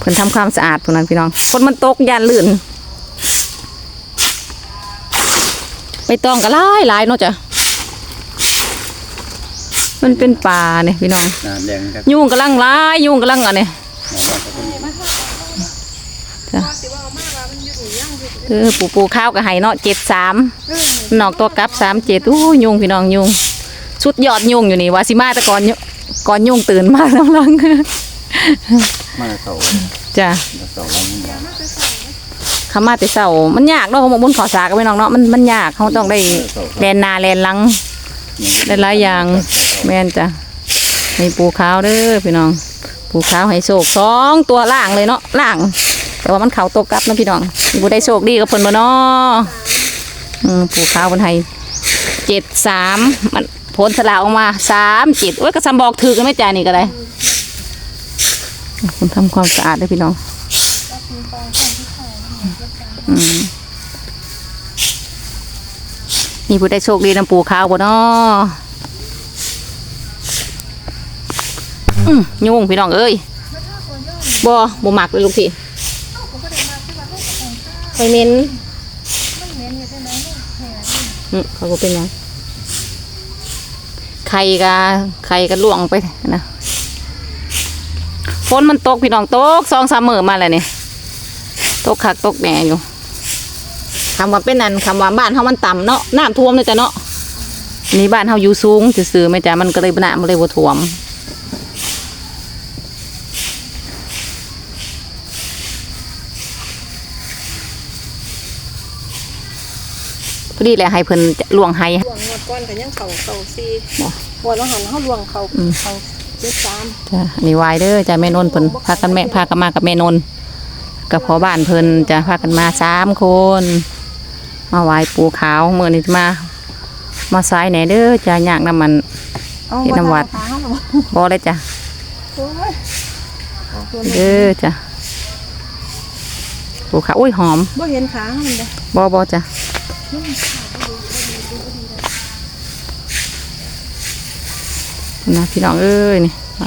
เพิ่นทำความสะอาดพวกนั้นพี่น้องคนมันตกยานลื่นไปตองก็หลายหลายเนาะจ้ะมันเป็นป่าเนี่ยพี่น้องน้ำแดงครับยุงกำลังร้ายยุงกำลังอะเนี่ยหมอบอกเขาเป็นจ้ะเออปูปูข้าวกับไห้เนาะเจ็ดสามนอกตัวกลับสามเจ็ดอู้ยุงพี่น้องยุงสุดยอดยุงอยู่นี่วาสิมาแต่ก่อนยุก่อนยุงตื่นมากน้ำลัง มาเสาจ้ะเสาแล้วมันยาวคำมาแต่เสามันยากเนาะเขาบอกบนขอสากกับพี่น้องเนาะมันมันยากเขาต้องได้แลนนาแลนหลังได้หลายอย่างแม่นจ้ะนี่ปูขาวเด้อพี่น้อง ปูขาวให้โชคสองตัวล่างเลยเนาะล่าง แต่ว่ามันเขาตกกลับนะพี่น้องบูได้โชคดีกับเพิ่นบ่เนาะอืมปูขาวเพิ่นให้เจ็ดสามมันผลสลากออกมาสามเจ็ดโอ้ยก็ซ้ำบอกถือกันไม่จ่ายนี่ก็ได้ คุณทำความสะอาดเด้พี่น้องอืมนี่ผู้ได้โชคดีน้ำปูขาวบ่เนาะอืมยุ่งพี่น้องเอ้ยบ่บ่มักเลยลูกพี่คอยเน้นอืมเขาก็เป็นยังไข่กะไข่กะล่วงไปนะ ฝนมันตกพี่น้องตกสองสามมื้อมาแล้วนี่ตกคักตกแหน่อยู่คำว่าเป็นนั่นคำว่าบ้านเฮามันต่ำเนาะน้ำท่วมเลยจ้ะเนาะนี่บ้านเฮาอยู่สูงซื่อๆแม่จ้ะมันก็เลยบ่น้ำมันเลยบ่ท่วมพอดีแหละให้เพิ่นจะล่วงให้ลวงงวดก้อนกันยังเขาเขาซีบ่งวดละหันเขาลวงเขาอืมเขา เจ็ดสามจ้ะอันนี้วายเด้อจ้ะแม่นนท์เพิ่นพากันแม่พากันมากับแม่นนท์กับพ่อบ้านเพิ่นจะพากันมาสามคน มาไหว้ปูขาวมื้อนี้มา มาสายไหนเด้อจ้ะยากน้ำมัน เอาเฮ็ดน้ำวัดขาเขาหรอบ่เลยจ้ะโอ้ยออกตัวแม่เด้อจ้ะปูขาวอุ้ยหอมบ่เห็นขาเขามันเลยบ่บ่จ้ะ นะพี่น้องเอ้ยนี่ไป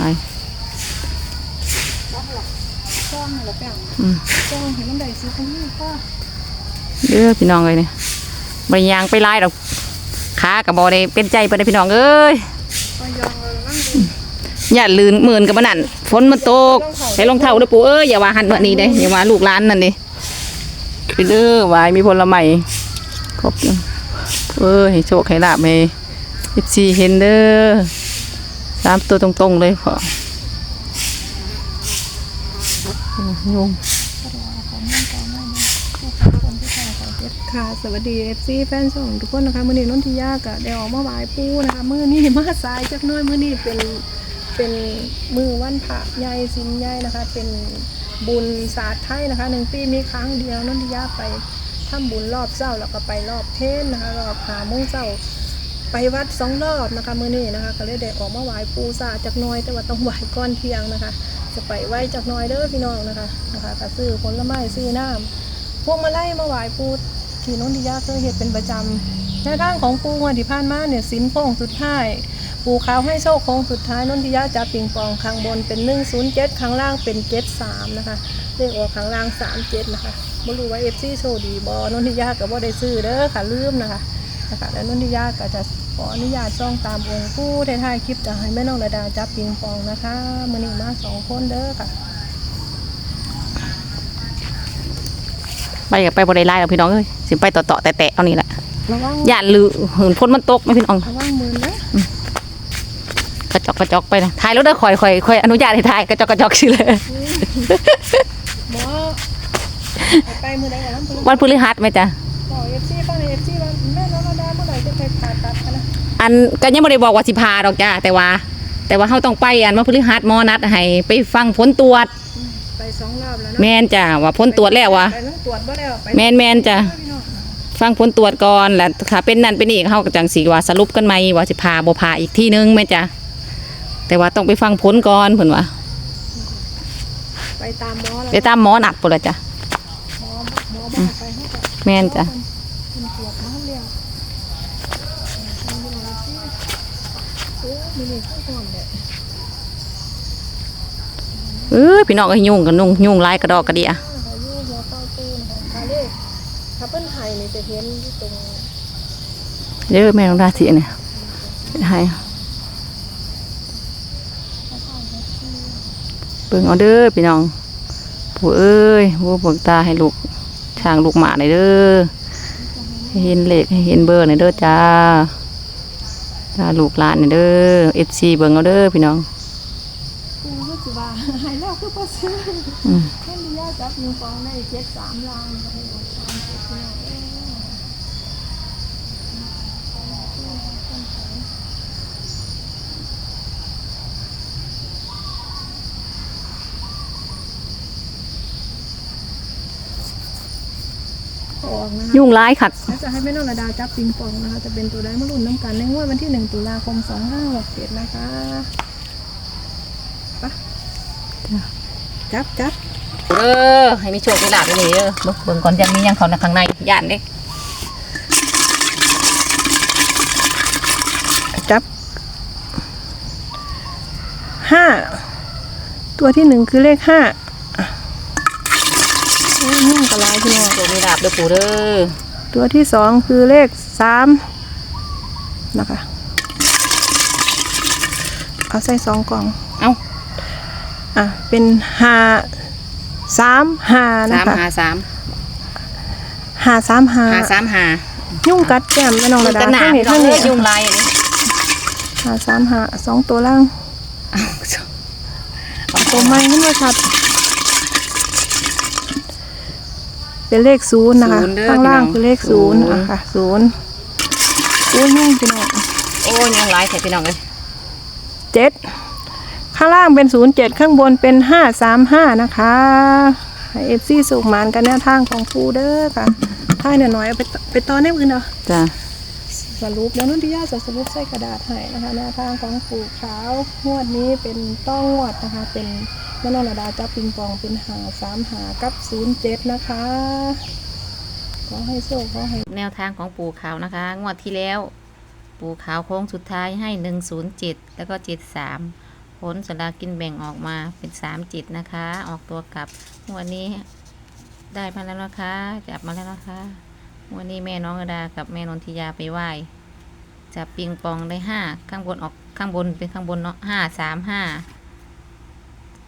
จ้องแล้วแป้งอืมจ้องเห็นมันได้สิคนนี้ป้าเด้อพี่น้องเลยนี่บริยางไปไล่ดอกขากับบอได้เป็นใจไปได้พี่น้องเอ้ยก็ยองเลยนั่งดูอย่าลืนหมื่นกับมันนั่นฝนมันตกใส่รองเท้าด้วยปู่เอ้ยอย่าว่าหันวันนี้เด้อย่าว่าลูกหลานนั่นดิไปเด้อวายมีผลไม้ครบอยู่เออให้โชคให้ลาบให้ยิบซีเห็นเด้อ สามตัวตรงๆเลยขอโอ้ยงค่ะสวัสดีเอฟซีแฟนช่องทุกคนนะคะ มื้อนี้นนทิยากะได้ออกมาไหว้ปู่นะคะมือนี้มาสายจักน้อยมือนี้เป็นเป็นมือวันพระใหญ่สินใหญ่นะคะ เป็นบุญศาสตร์ไทยนะคะหนึ่งปีมีครั้งเดียวนนทิยาไปทำบุญรอบเช้าแล้วก็ไปรอบเพนนะคะรอบหาโมงเช้า ไปวัดสองรอบนะคะมื้อนี้นะคะ ก็เลยได้ออกมาไหว้ปูซาจากน้อยแต่ว่าต้องไหว้ก่อนเที่ยงนะคะ จะไปไหว้จากน้อยเด้อพี่น้องนะคะนะคะก็ซื้อผลไม้ซื้อน้ำพวกมาไล่มาไหว้ปูที่นนทิยาเคยเห็นเป็นประจำแนวทางของปูวันที่ผ่านมาเนี่ยสินโค้งสุดท้ายปูขาวให้โชคโค้งสุดท้ายนนทิยาจับปิงปองข้างบนเป็น 107ข้างล่างเป็น73นะคะเลขออกข้างล่าง37นะคะบ่รู้ว่า FC โชคดีบ่นนทิยาก็บ่ได้ซื้อเด้อค่ะลืมนะคะ นะคะแล้วนุ่นทิยาก็จะขออนุญาตซ่องตามองค์ผู้ท้ายๆคลิปจะให้แม่น้องระดาจับปิงปองนะคะมือนี้มาสองคนเด้อค่ะไปกับไปบริไล่ดอกพี่น้องเอ้ยสิไปต่อๆแตะๆเอานี่แหละระวังย่านลือเหินพ้นมันตกไหมพี่น้องระวังมือนะกระจอกกระจอกไปนะถ่ายแล้วเด้อคอยคอยคอยอนุญาตให้ถ่ายกระจอกกระจอกสิเลยหมอไปมือใดกันน้ำพวันพฤหัสไหมจ๊ะบอกเอฟซีฟังเอฟซีว่าแม่ อันก็ยังไม่ได้บอกว่าสิพาดอกจ้าแต่ว่า แต่ว่าเขาต้องไปอันวันพฤหัสหมอนัดให้ไปฟังผลตรวจ ไปสองรอบแล้วแมเนาะนจ้ะว่าผลตรวจแล้ววะไปต้องตรวจบ่แล้วไปแมนแมนจ้ะพี่น้องฟังผลตรวจก่อนแล้วถ้าเป็นนั่นเป็นนี่เขาก็จังสีว่าสรุปกันไหมว่าสิพาบ่พาอีกที่นึงแม่นจ้ะแต่ว่าต้องไปฟังผลก่อนเพิ่นว่าไปตามหมอแล้วไปตามหมอนัดพุ่นละจ้ะหมอหมอบอกไปให้กับแม่นจ้ะ เออมีนี่ข้างก่อนเด็ดเออพี่น้องก็ยุ่งกันนุ่งยุ่งลายกระดอกกระเดียะคะอยู่หัวเป้าตูนะคะถ้าเลขถ้าเพิ่นไห้นี่จะเห็นอยู่ตรงเด้อแม่น้องดาสิเนี่ยให้เบิ่งเอาเด้อพี่น้องผู้เอ้ยผู้เบิกตาให้ลูกช่างลูกหมาหน่อยเด้อให้เห็นเลขให้เห็นเบอร์หน่อยเด้อจ้า จ้าลูกหลานหน่อยเด้อ FC เบิ่งเอาเด้อพี่น้องปูก็สิว่าไห้แล้วคือบ่ซื้ออืมเพิ่นมียาจับยิงฟองได้เจ็ดสามลางนะคะให้ออกสามเจ็ดพี่น้องเอ้ย ออกนะคะยุ่งหลายคักแล้วจะให้แม่น้องระดาจับปิงปองนะคะ จะเป็นตัวได้มารุ่นน้ำกันในงวดวันที่ 1 ตุลาคม 2567 นะคะไปจับจับเออ ให้มีโชคมีลาภด้วยนี่เด้อเบิ่งเบิ่งก่อนจะมีหยังเขาในข้างในย่านเด้จับห้าตัวที่หนึ่งคือเลขห้าอะโอ้ยนิ่ง กระลายพี่น้องโชคมีลาภเด้อปู่เด้อตัวที่สองคือเลขสามนะคะเอาใส่สองกล่องเอ้าอะเป็นห้าสามห้านะสามคะหาสามห้าสามห้าหาสามหายุ่งกัดแก้มแม่น้องมัระนดาจะหนาข้างนี้พี่น้อข้างงเอ้นี้ยยุ่งลายอันนี้ห้าสามห้าสองตัวล่างเอ้าตัวไม้ขึ้นมาชัด เป็นเลขศูนย์นะคะศูนย์เด้อข้างล่างพี่น้อง คือเลขศูนย์ศูนย์อะค่ะศูนย์โอ้ยยุ่งพี่น้องโอ้ยยังลายใส่พี่น้องเลยเจ็ดข้างล่างเป็นศูนย์เจ็ดข้างบนเป็นห้าสามห้านะคะเอฟซีสุกหมานกันแนวทางของฟูเด้อค่ะท้ายหน่อยๆเอาไปต่อไปต่อในมือเนาะ จ้ะสรุปแล้วนุ่นที่ย่าจะสรุปใส่กระดาษให้นะคะแนวทางของปูขาวงวดนี้เป็นต้องงวดนะคะ เป็น แม่นองระดาจับปิงปองเป็นหาสามหากับศูนย์เจ็ดนะคะขอให้โชคขอให้แนวทางของปู่ขาวนะคะ งวดที่แล้ว ปู่ขาวโค้งสุดท้ายให้หนึ่งศูนย์เจ็ดแล้วก็เจ็ดสามผลสลากินแบ่งออกมาเป็นสามจิตนะคะ ออกตัวกลับวดนี้ได้มาแล้วนะคะ จับมาแล้วนะคะ วันนี้แม่น้องกระดากับแม่นนทิยาไปไหว้จับปิงปองได้ห้าข้างบนออกข้างบนเป็นข้างบนเนาะห้าสามห้า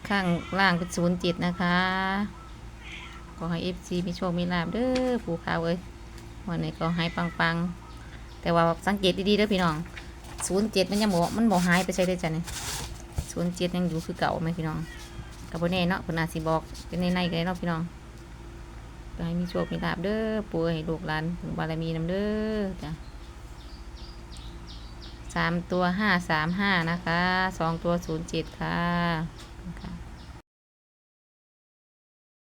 ข้างล่างเป็นศูนย์จิตนะคะขอให้เอฟซีมีโชคมีลาบเด้อผู้ขาวเอ้ยวันนี้ก็ให้ปังๆ แต่ว่าสังเกตดีๆเด้อพี่น้องศูนย์เจ็ดมันยังบอกมันบอกหายไปใช่ได้อจ้ะเนี่ยศูนย์เจ็ดยังอยู่คือเก่าไหมพี่น้องกับโบเน่เนาะเพนอาจสิบอกเป็นในในๆกันเนาะพี่น้องก็ให้มีโชคมีลาบเด้อปู่ให้ลูกหลานถึงบารมีนำเด้อจ้ะสามตัวห้าสามห้านะคะสองตัวศูนย์เจ็ดค่ะ